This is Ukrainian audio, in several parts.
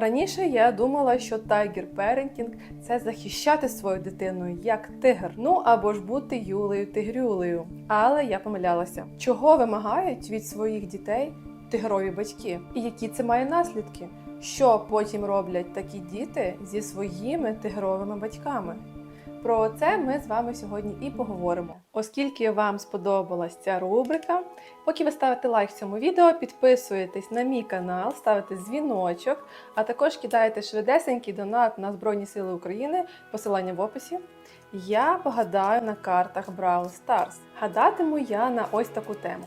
Раніше я думала, що тайгер перентінг це захищати свою дитину як тигр, ну або ж бути юлею тигрюлею. Але я помилялася. Чого вимагають від своїх дітей тигрові батьки? І які це має наслідки? Що потім роблять такі діти зі своїми тигровими батьками? Про це ми з вами сьогодні і поговоримо. Оскільки вам сподобалась ця рубрика, поки ви ставите лайк цьому відео, підписуєтесь на мій канал, ставите дзвіночок, а також кидаєте швидесенький донат на Збройні Сили України, посилання в описі. Я погадаю на картах Brawl Stars. Гадатиму я на ось таку тему.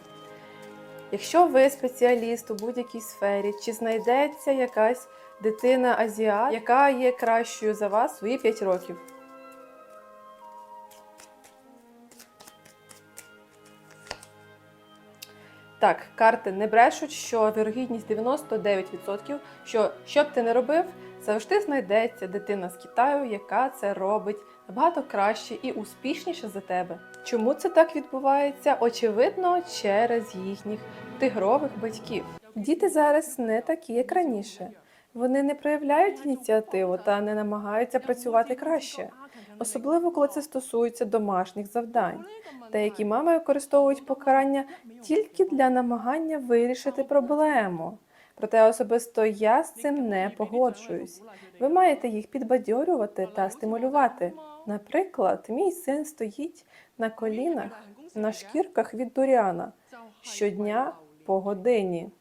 Якщо ви спеціаліст у будь-якій сфері, чи знайдеться якась дитина азіат, яка є кращою за вас свої 5 років? Так, карти не брешуть, що вірогідність 99%, що що б ти не робив, завжди знайдеться дитина з Китаю, яка це робить набагато краще і успішніше за тебе. Чому це так відбувається? Очевидно, через їхніх тигрових батьків. Діти зараз не такі, як раніше. Вони не проявляють ініціативу та не намагаються працювати краще, особливо коли це стосується домашніх завдань. Деякі мами використовують покарання тільки для намагання вирішити проблему. Проте особисто я з цим не погоджуюсь. Ви маєте їх підбадьорювати та стимулювати. Наприклад, мій син стоїть на колінах на шкірках від дуріана щодня по годині.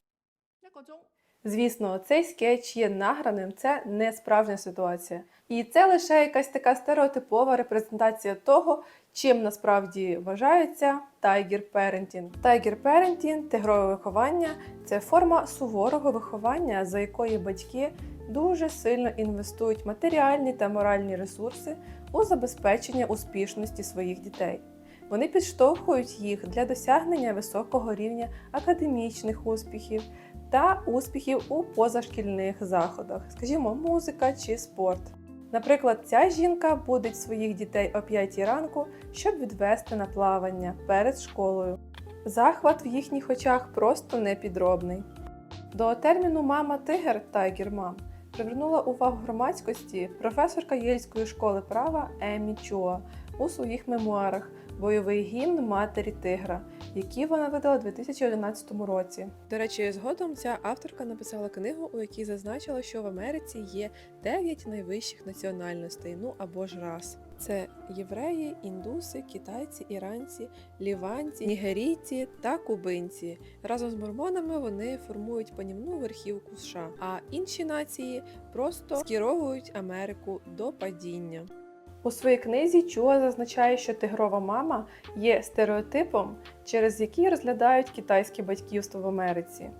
Звісно, цей скетч є награним, це не справжня ситуація. І це лише якась така стереотипова репрезентація того, чим насправді вважається тайгер перентінг. Тайгер перентінг, тигрове виховання це форма суворого виховання, за якої батьки дуже сильно інвестують матеріальні та моральні ресурси у забезпечення успішності своїх дітей. Вони підштовхують їх для досягнення високого рівня академічних успіхів та успіхів у позашкільних заходах, скажімо, музика чи спорт. Наприклад, ця жінка будить своїх дітей о 5 ранку, щоб відвести на плавання перед школою. Захват в їхніх очах просто непідробний. До терміну мама тигр Тайгер Мам привернула увагу громадськості професорка Єльської школи права Емі Чуа у своїх мемуарах Бойовий гімн матері тигра, які вона видала у 2011 році. До речі, згодом ця авторка написала книгу, у якій зазначила, що в Америці є 9 найвищих національностей, ну або ж рас. Це євреї, індуси, китайці, іранці, ліванці, нігерійці та кубинці. Разом з мормонами вони формують панівну верхівку США, а інші нації просто скеровують Америку до падіння. У своїй книзі Чуа зазначає, що тигрова мама є стереотипом, через який розглядають китайське батьківство в Америці.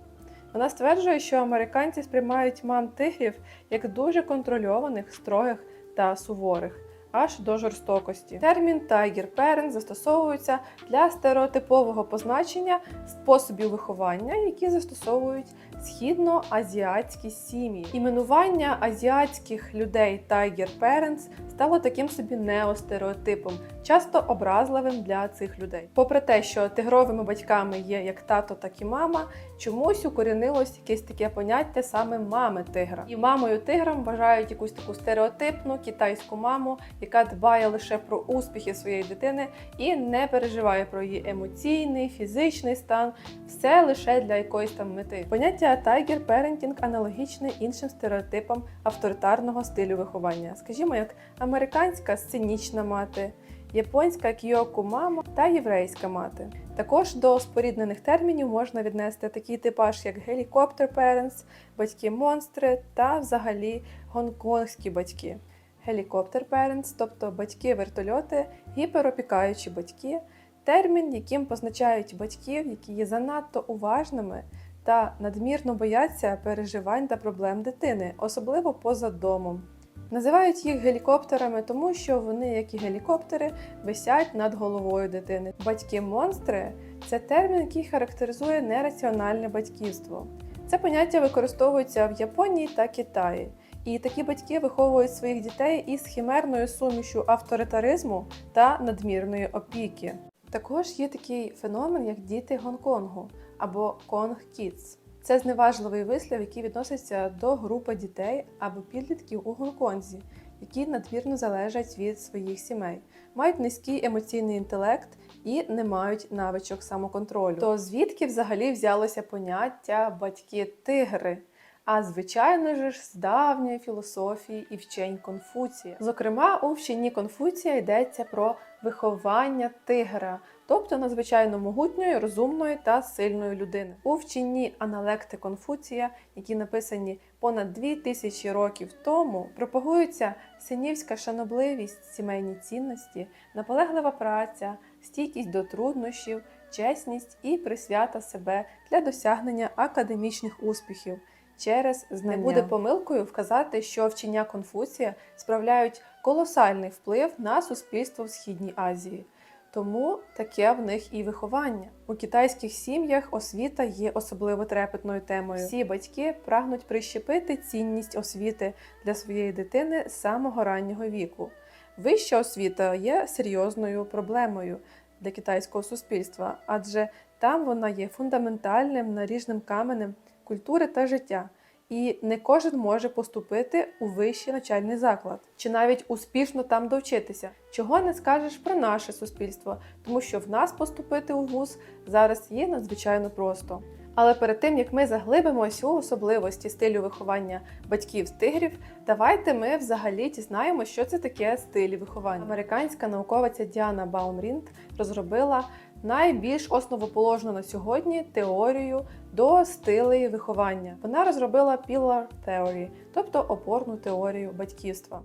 Вона стверджує, що американці сприймають мам тигрів як дуже контрольованих, строгих та суворих, аж до жорстокості. Термін Tiger Parent застосовується для стереотипового позначення способів виховання, які застосовують східноазіатські сім'ї. Іменування азіатських людей Tiger Parents стало таким собі неостереотипом, часто образливим для цих людей. Попри те, що тигровими батьками є як тато, так і мама, чомусь укорінилось якесь таке поняття саме мами тигра. І мамою тигром вважають якусь таку стереотипну китайську маму, яка дбає лише про успіхи своєї дитини і не переживає про її емоційний, фізичний стан, все лише для якоїсь там мети. Поняття тайгер перентінг аналогічне іншим стереотипам авторитарного стилю виховання, скажімо, як американська сценічна мати. Японська кіоку мама та єврейська мати. Також до споріднених термінів можна віднести такий типаж, як гелікоптер parents, батьки-монстри та взагалі гонконгські батьки. Гелікоптер parents, тобто батьки-вертольоти, гіперопікаючі батьки, термін, яким позначають батьків, які є занадто уважними та надмірно бояться переживань та проблем дитини, особливо поза домом. Називають їх гелікоптерами, тому що вони, як і гелікоптери, висять над головою дитини. Батьки-монстри це термін, який характеризує нераціональне батьківство. Це поняття використовується в Японії та Китаї. І такі батьки виховують своїх дітей із химерною сумішю авторитаризму та надмірної опіки. Також є такий феномен, як діти Гонконгу або Конг Кітс. Це зневажливий вислів, який відноситься до групи дітей або підлітків у Гонконзі, які надмірно залежать від своїх сімей, мають низький емоційний інтелект і не мають навичок самоконтролю. То звідки взагалі взялося поняття батьки-тигри? А звичайно ж з давньої філософії і вчень Конфуція. Зокрема, у вченні Конфуція йдеться про виховання тигра, тобто надзвичайно могутньої, розумної та сильної людини. У вченні аналекти Конфуція, які написані понад дві тисячі років тому, пропагується синівська шанобливість, сімейні цінності, наполеглива праця, стійкість до труднощів, чесність і присвята себе для досягнення академічних успіхів. Через знання. Не буде помилкою вказати, що вчення Конфуція справляють колосальний вплив на суспільство в Східній Азії. Тому таке в них і виховання. У китайських сім'ях освіта є особливо трепетною темою. Всі батьки прагнуть прищепити цінність освіти для своєї дитини з самого раннього віку. Вища освіта є серйозною проблемою для китайського суспільства, адже там вона є фундаментальним наріжним каменем культури та життя. І не кожен може поступити у вищий навчальний заклад, чи навіть успішно там довчитися. Чого не скажеш про наше суспільство, тому що в нас поступити у вуз зараз є надзвичайно просто. Але перед тим як ми заглибимося у особливості стилю виховання батьків тигрів, давайте ми взагалі дізнаємо, що це таке стилі виховання. Американська науковиця Діана Баумрінт розробила найбільш основоположну на сьогодні теорію до стилей виховання. Вона розробила Pillar Theory, тобто опорну теорію батьківства.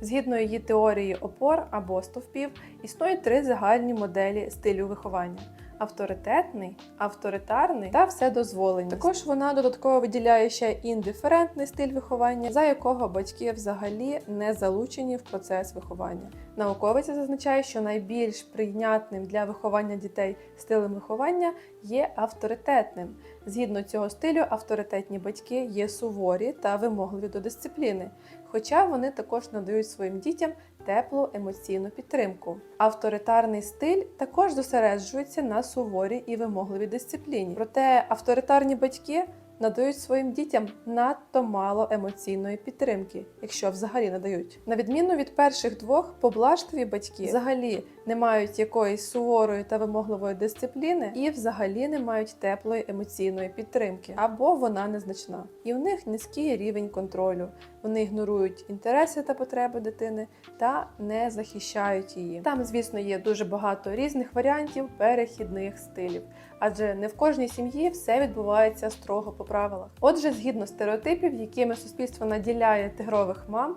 Згідно її теорії опор або стовпів, існують три загальні моделі стилю виховання: авторитетний, авторитарний та вседозволеність. Також вона додатково виділяє ще індиферентний стиль виховання, за якого батьки взагалі не залучені в процес виховання. Науковиця зазначає, що найбільш прийнятним для виховання дітей стилем виховання є авторитетним. Згідно цього стилю, авторитетні батьки є суворі та вимогливі до дисципліни, хоча вони також надають своїм дітям теплу емоційну підтримку. Авторитарний стиль також зосереджується на суворій і вимогливій дисципліні. Проте авторитарні батьки надають своїм дітям надто мало емоційної підтримки, якщо взагалі надають. На відміну від перших двох, поблажливі батьки взагалі не мають якоїсь суворої та вимогливої дисципліни і взагалі не мають теплої емоційної підтримки, або вона незначна. І в них низький рівень контролю. Вони ігнорують інтереси та потреби дитини та не захищають її. Там, звісно, є дуже багато різних варіантів перехідних стилів, адже не в кожній сім'ї все відбувається строго по правилах. Отже, згідно стереотипів, якими суспільство наділяє тигрових мам.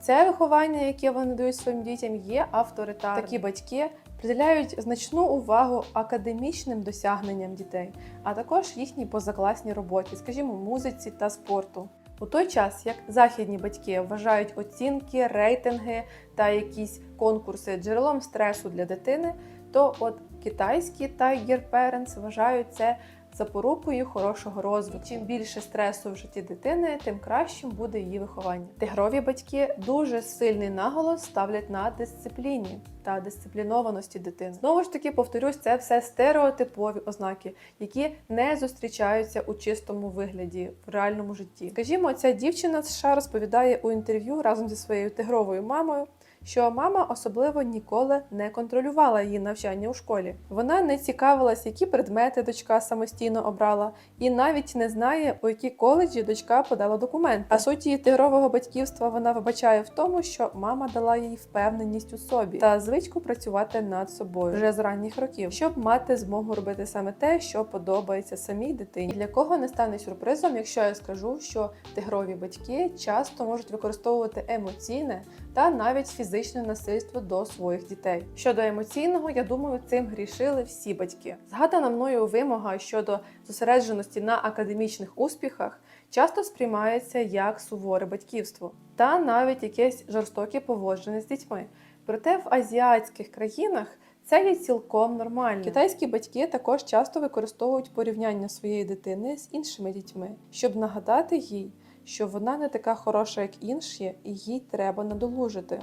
Це виховання, яке вони дають своїм дітям, є авторитарним. Такі батьки приділяють значну увагу академічним досягненням дітей, а також їхній позакласній роботі, скажімо, музиці та спорту. У той час, як західні батьки вважають оцінки, рейтинги та якісь конкурси джерелом стресу для дитини, то от китайські Tiger Parents вважають це запорукою хорошого розвитку. Чим більше стресу в житті дитини, тим кращим буде її виховання. Тигрові батьки дуже сильний наголос ставлять на дисципліні та дисциплінованості дитини. Знову ж таки, повторюсь, це все стереотипові ознаки, які не зустрічаються у чистому вигляді в реальному житті. Скажімо, ця дівчина з США розповідає у інтерв'ю разом зі своєю тигровою мамою що мама особливо ніколи не контролювала її навчання у школі. Вона не цікавилась, які предмети дочка самостійно обрала, і навіть не знає, у які коледжі дочка подала документ. А суть її тигрового батьківства вона вибачає в тому, що мама дала їй впевненість у собі та звичку працювати над собою вже з ранніх років, щоб мати змогу робити саме те, що подобається самій дитині. Для кого не стане сюрпризом, якщо я скажу, що тигрові батьки часто можуть використовувати емоційне та навіть фізичне насильство до своїх дітей. Щодо емоційного, я думаю, цим грішили всі батьки. Згадана мною вимога щодо зосередженості на академічних успіхах часто сприймається як суворе батьківство та навіть якесь жорстоке поводження з дітьми. Проте в азіатських країнах це є цілком нормально. Китайські батьки також часто використовують порівняння своєї дитини з іншими дітьми, щоб нагадати їй що вона не така хороша, як інші, і їй треба надолужити.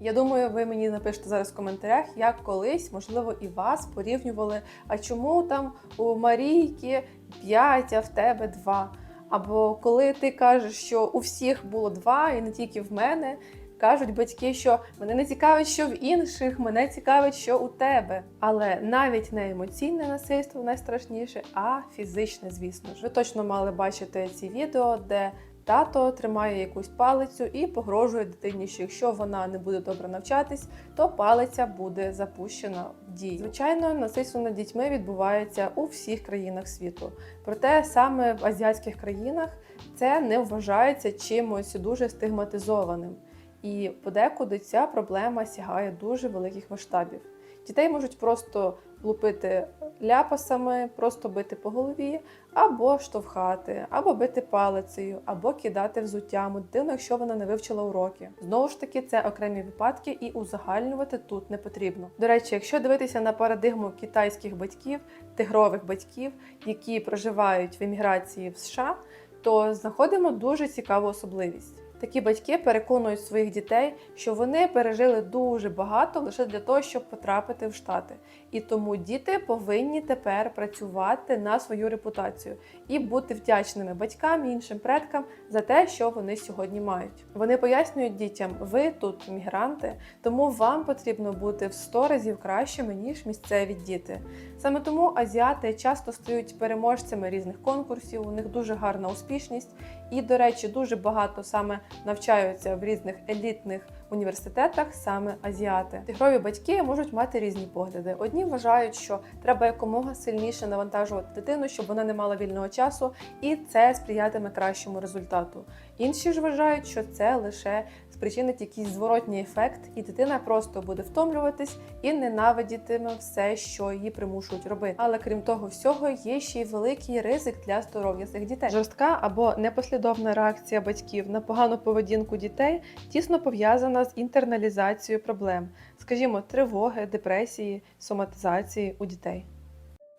Я думаю, ви мені напишете зараз в коментарях, як колись, можливо, і вас порівнювали. А чому там у Марійки 5, а в тебе 2? Або коли ти кажеш, що у всіх було 2 і не тільки в мене. Кажуть батьки, що мене не цікавить, що в інших, мене цікавить, що у тебе. Але навіть не емоційне насильство найстрашніше, а фізичне, звісно ж. Ви точно мали бачити ці відео, де тато тримає якусь палицю і погрожує дитині, що якщо вона не буде добре навчатись, то палиця буде запущена в дію. Звичайно, насильство над дітьми відбувається у всіх країнах світу. Проте саме в азіатських країнах це не вважається чимось дуже стигматизованим. І подекуди ця проблема сягає дуже великих масштабів. Дітей можуть просто лупити ляпасами, просто бити по голові, або штовхати, або бити палицею, або кидати взуттям дитину, якщо вона не вивчила уроки. Знову ж таки, це окремі випадки, і узагальнювати тут не потрібно. До речі, якщо дивитися на парадигму китайських батьків, тигрових батьків, які проживають в еміграції в США, то знаходимо дуже цікаву особливість. Такі батьки переконують своїх дітей, що вони пережили дуже багато лише для того, щоб потрапити в Штати. І тому діти повинні тепер працювати на свою репутацію і бути вдячними батькам і іншим предкам за те, що вони сьогодні мають. Вони пояснюють дітям, ви тут мігранти, тому вам потрібно бути в 100 разів кращими ніж місцеві діти. Саме тому азіати часто стають переможцями різних конкурсів. У них дуже гарна успішність, і, до речі, дуже багато саме навчаються в різних елітних університетах саме азіати. Тигрові батьки можуть мати різні погляди. Одні вважають, що треба якомога сильніше навантажувати дитину, щоб вона не мала вільного часу, і це сприятиме кращому результату. Інші ж вважають, що це лише спричинить якийсь зворотній ефект, і дитина просто буде втомлюватись і ненавидітиме все, що її примушують робити. Але крім того всього, є ще й великий ризик для здоров'я цих дітей. Жорстка або непослідовна реакція батьків на погану поведінку дітей тісно пов'язана з інтерналізацією проблем, скажімо, тривоги, депресії, соматизації у дітей.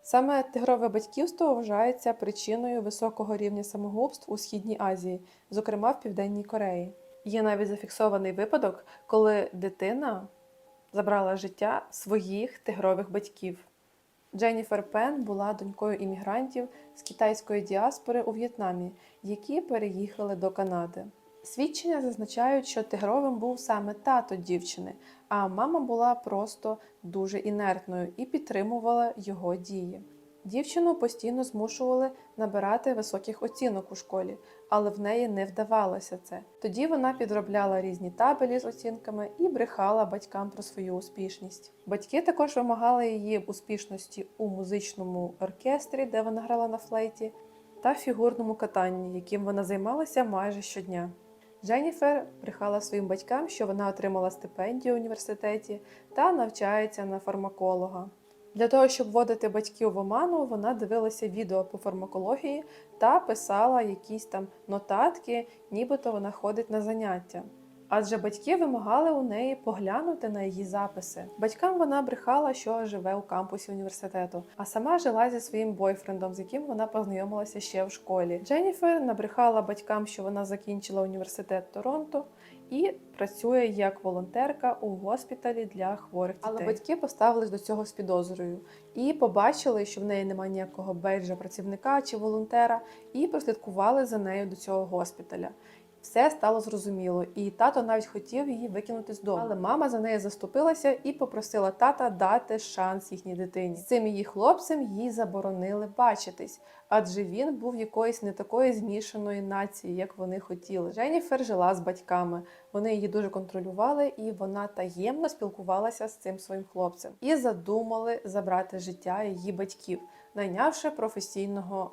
Саме тигрове батьківство вважається причиною високого рівня самогубств у Східній Азії, зокрема в Південній Кореї. Є навіть зафіксований випадок, коли дитина забрала життя своїх тигрових батьків. Дженніфер Пен була донькою іммігрантів з китайської діаспори у В'єтнамі, які переїхали до Канади. Свідчення зазначають, що тигровим був саме тато дівчини, а мама була просто дуже інертною і підтримувала його дії. Дівчину постійно змушували набирати високих оцінок у школі, але в неї не вдавалося це. Тоді вона підробляла різні табелі з оцінками і брехала батькам про свою успішність. Батьки також вимагали її успішності у музичному оркестрі, де вона грала на флейті, та фігурному катанні, яким вона займалася майже щодня. Дженніфер брехала своїм батькам, що вона отримала стипендію в університеті та навчається на фармаколога. Для того, щоб вводити батьків в оману, вона дивилася відео по фармакології та писала якісь там нотатки, нібито вона ходить на заняття. Адже батьки вимагали у неї поглянути на її записи. Батькам вона брехала, що живе у кампусі університету, а сама жила зі своїм бойфрендом, з яким вона познайомилася ще в школі. Дженніфер набрехала батькам, що вона закінчила університет Торонто і працює як волонтерка у госпіталі для хворих дітей. Але батьки поставились до цього з підозрою і побачили, що в неї немає ніякого бейджа працівника чи волонтера, і прослідкували за нею до цього госпіталя. Все стало зрозуміло, і тато навіть хотів її викинути з дому. Але мама за неї заступилася і попросила тата дати шанс їхній дитині. З цим її хлопцем їй заборонили бачитись, адже він був якоїсь не такої змішаної нації, як вони хотіли. Дженніфер жила з батьками. Вони її дуже контролювали, і вона таємно спілкувалася з цим своїм хлопцем і задумали забрати життя її батьків, найнявши професійного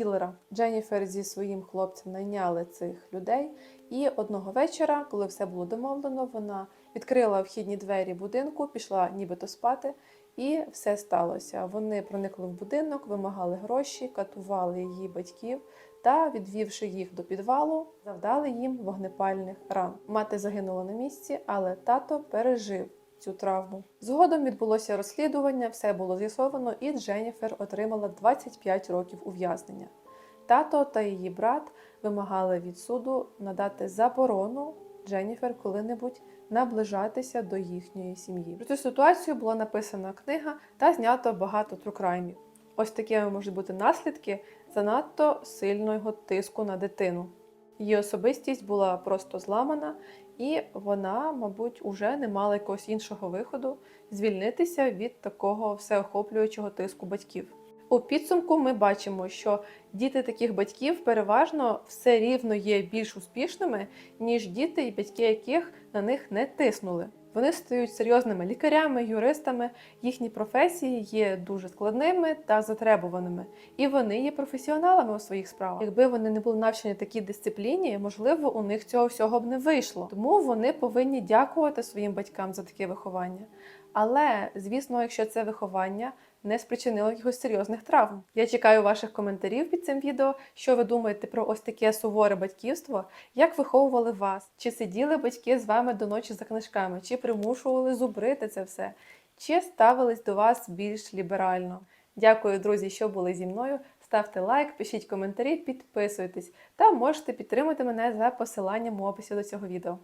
кілера. Дженніфер зі своїм хлопцем найняли цих людей. І одного вечора, коли все було домовлено, вона відкрила вхідні двері будинку, пішла нібито спати, і все сталося. Вони проникли в будинок, вимагали гроші, катували її батьків та, відвівши їх до підвалу, завдали їм вогнепальних ран. Мати загинула на місці, але тато пережив цю травму. Згодом відбулося розслідування, все було з'ясовано, і Дженніфер отримала 25 років ув'язнення. Тато та її брат вимагали від суду надати заборону Дженніфер коли-небудь наближатися до їхньої сім'ї. Про цю ситуацію була написана книга та знято багато трукраймів. Ось такими можуть бути наслідки занадто сильного тиску на дитину. Її особистість була просто зламана, і вона, мабуть, уже не мала якогось іншого виходу звільнитися від такого всеохоплюючого тиску батьків. У підсумку ми бачимо, що діти таких батьків переважно все рівно є більш успішними, ніж діти, і батьки яких на них не тиснули. Вони стають серйозними лікарями, юристами, їхні професії є дуже складними та затребуваними, і вони є професіоналами у своїх справах. Якби вони не були навчені такій дисципліні, можливо, у них цього всього б не вийшло. Тому вони повинні дякувати своїм батькам за таке виховання. Але, звісно, якщо це виховання не спричинило якихось серйозних травм. Я чекаю ваших коментарів під цим відео, що ви думаєте про ось таке суворе батьківство, як виховували вас, чи сиділи батьки з вами до ночі за книжками, чи примушували зубрити це все, чи ставились до вас більш ліберально. Дякую, друзі, що були зі мною. Ставте лайк, пишіть коментарі, підписуйтесь та можете підтримати мене за посиланням у описі до цього відео.